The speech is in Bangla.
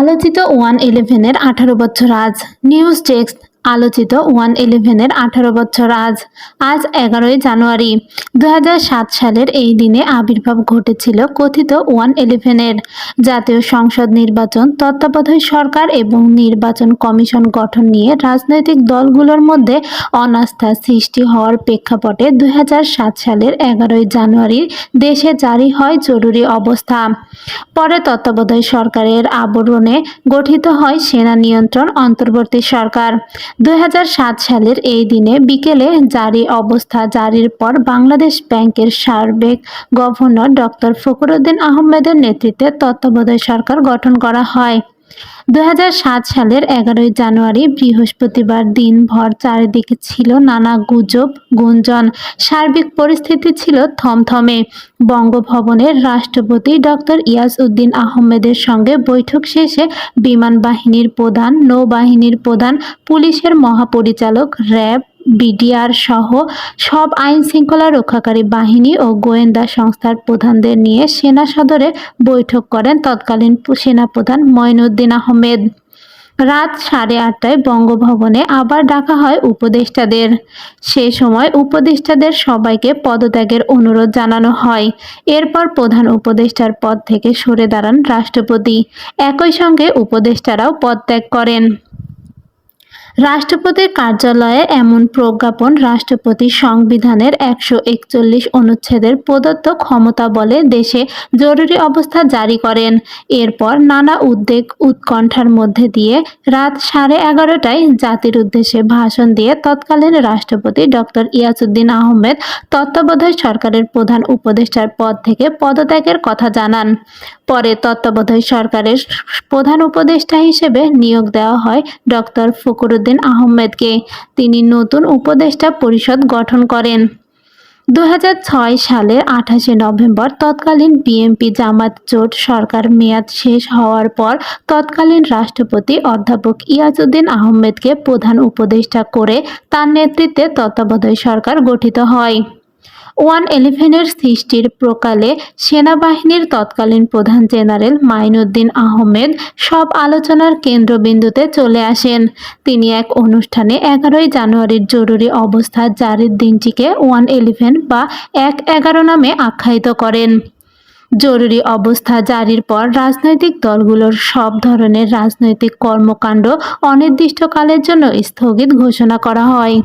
আলোচিত ওয়ান ইলেভেনের আঠারো বছর আজ। নিউজ ডেস্ক আলোচিত ওয়ান ইলেভেনের আঠারো বছর আজ আজ এগারোই জানুয়ারি। দুই হাজার সাত সালের এই দিনে আবির্ভাব ঘটেছিল কথিত ওয়ান ইলেভেনের। জাতীয় সংসদ নির্বাচন, তত্ত্বাবধায়ক সরকার এবং নির্বাচন কমিশন গঠন নিয়ে রাজনৈতিক দলগুলোর মধ্যে অনাস্থা সৃষ্টি হওয়ার প্রেক্ষাপটে দুই হাজার সাত সালের এগারোই জানুয়ারি দেশে জারি হয় জরুরি অবস্থা। পরে তত্ত্বাবধায়ক সরকারের আবরণে গঠিত হয় সেনা নিয়ন্ত্রণ অন্তর্বর্তী সরকার। দু হাজার সাত সালের এই দিনে বিকেলে জারি অবস্থা জারির পর বাংলাদেশ ব্যাংকের সার্বিক গভর্নর ডক্টর ফখরুদ্দিন আহমেদের নেতৃত্বে তত্ত্বাবধায়ক সরকার গঠন করা হয়। দু হাজার সাত সালের এগারোই জানুয়ারি বৃহস্পতিবার দিনভর চারিদিকে ছিল নানা গুজব, গুঞ্জন, সার্বিক পরিস্থিতি ছিল থমথমে। বঙ্গভবনের রাষ্ট্রপতি ডক্টর ইয়াস উদ্দিন আহমেদের সঙ্গে বৈঠক শেষে বিমান বাহিনীর প্রধান, নৌবাহিনীর প্রধান, পুলিশের মহাপরিচালক র্যাব বিডিআর সহ সব আইন শৃঙ্খলা রক্ষাকারী বাহিনী ও গোয়েন্দা সংস্থার প্রধানদের নিয়ে সেনা সদরে বৈঠক করেন তৎকালীন সেনাপ্রধান মঈনুদ্দিন আহমেদ। রাত সাড়ে আটটায় বঙ্গভবনে আবার ডাকা হয় উপদেষ্টাদের। সে সময় উপদেষ্টাদের সবাইকে পদত্যাগের অনুরোধ জানানো হয়। এরপর প্রধান উপদেষ্টার পদ থেকে সরে দাঁড়ান রাষ্ট্রপতি। একই সঙ্গে উপদেষ্টারাও পদত্যাগ করেন। রাষ্ট্রপতির কার্যালয়ে এমন প্রজ্ঞাপন রাষ্ট্রপতি সংবিধানের একশো একচল্লিশ অনুচ্ছেদের প্রদত্ত ক্ষমতা বলে দেশে জরুরি অবস্থা জারি করেন। এরপর নানা উদ্বেগ উৎকণ্ঠার মধ্যে দিয়ে রাত সাড়ে এগারোটায় জাতির উদ্দেশ্যে ভাষণ দিয়ে তৎকালীন রাষ্ট্রপতি ডক্টর ইয়াসুদ্দিন আহমেদ তত্ত্বাবধায়ক সরকারের প্রধান উপদেষ্টার পদ থেকে পদত্যাগের কথা জানান। পরে তত্ত্বাবধায়ক সরকারের প্রধান উপদেষ্টা হিসেবে নিয়োগ দেওয়া হয় ডক্টর ফখরুদ্দিন আহমেদকে তিনি নতুন উপদেষ্টা পরিষদ গঠন করেন। দু হাজার ছয় সালের আঠাশে নভেম্বর তৎকালীন বিএনপি জামাত জোট সরকার মেয়াদ শেষ হওয়ার পর তৎকালীন রাষ্ট্রপতি অধ্যাপক ইয়াজউদ্দিন আহমেদকে প্রধান উপদেষ্টা করে তার নেতৃত্বে তত্ত্বাবধায়ক সরকার গঠিত হয়। ওয়ান ইলেভেনের সৃষ্টির প্রকালে সেনাবাহিনীর তৎকালীন প্রধান জেনারেল মাইনুদ্দিন আহমেদ সব আলোচনার কেন্দ্রবিন্দুতে চলে আসেন। তিনি এক অনুষ্ঠানে এগারোই জানুয়ারির জরুরি অবস্থা জারির দিনটিকে ওয়ান ইলেভেন বা এক এগারো নামে আখ্যায়িত করেন। জরুরি অবস্থা জারির পর রাজনৈতিক দলগুলোর সব ধরনের রাজনৈতিক কর্মকাণ্ড অনির্দিষ্টকালের জন্য স্থগিত ঘোষণা করা হয়।